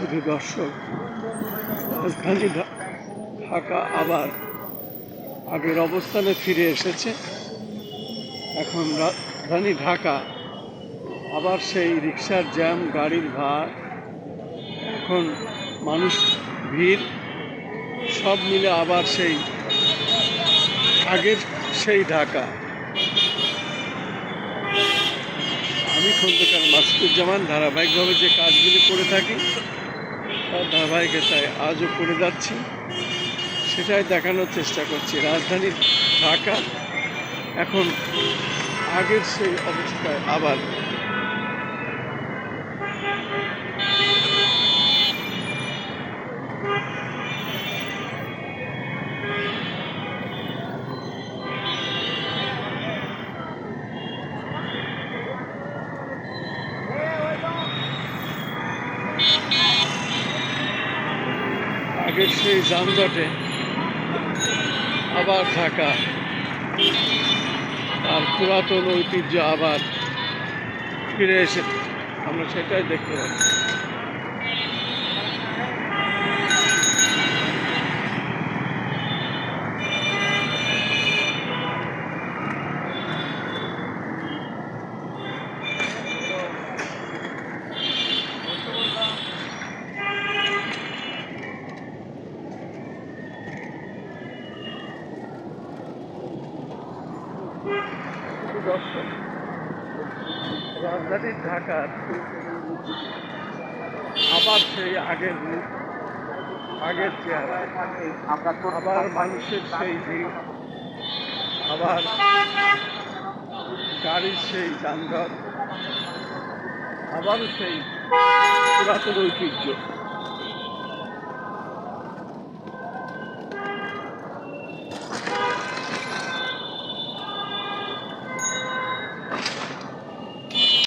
শুধু দর্শক রাজধানী ঢাকা আবার আগের অবস্থানে ফিরে এসেছে। এখন রাজধানী ঢাকা আবার সেই রিক্সার জ্যাম, গাড়ির ভাড় এখন মানুষ ভিড়। সব মিলে আবার সেই আগের সেই ঢাকা। আমি খন্দকার মাসুদুজ্জামান, ধারাবাহিকভাবে যে কাজগুলি করে থাকি তার ধারাবাহিকতায় আজও করে যাচ্ছি। সেটাই দেখানোর চেষ্টা করছি। রাজধানী ঢাকা, এখন আগের সেই অবস্থায় আবার আগের সেই যানজটে, আবার ঢাকা, আর পুরাতন ঐতিহ্য আবার ফিরে এসে আমরা সেটাই দেখতে পাচ্ছি। দর্শক। রাজধানী ঢাকার আবার সেই আগের রূপ, আগের চেহারা। আবার মানুষের সেই ভিড়, আবার গাড়ির সেই যানজট, আবারও সেই পুরাতন ঐতিহ্য।